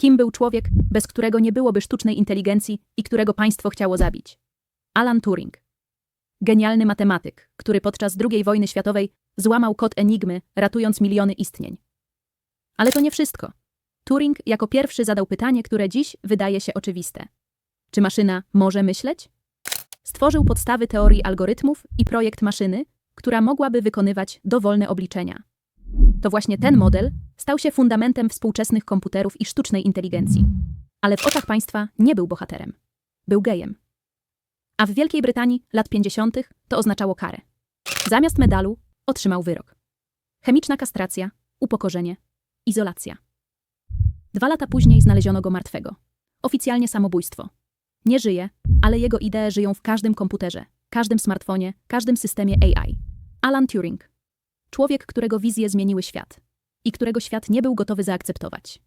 Kim był człowiek, bez którego nie byłoby sztucznej inteligencji i którego państwo chciało zabić? Alan Turing. Genialny matematyk, który podczas II wojny światowej złamał kod enigmy, ratując miliony istnień. Ale to nie wszystko. Turing jako pierwszy zadał pytanie, które dziś wydaje się oczywiste. Czy maszyna może myśleć? Stworzył podstawy teorii algorytmów i projekt maszyny, która mogłaby wykonywać dowolne obliczenia. To właśnie ten model stał się fundamentem współczesnych komputerów i sztucznej inteligencji. Ale w oczach państwa nie był bohaterem. Był gejem. A w Wielkiej Brytanii lat 50. to oznaczało karę. Zamiast medalu otrzymał wyrok. Chemiczna kastracja, upokorzenie, izolacja. Dwa lata później znaleziono go martwego. Oficjalnie samobójstwo. Nie żyje, ale jego idee żyją w każdym komputerze, każdym smartfonie, każdym systemie AI. Alan Turing. Człowiek, którego wizje zmieniły świat i którego świat nie był gotowy zaakceptować.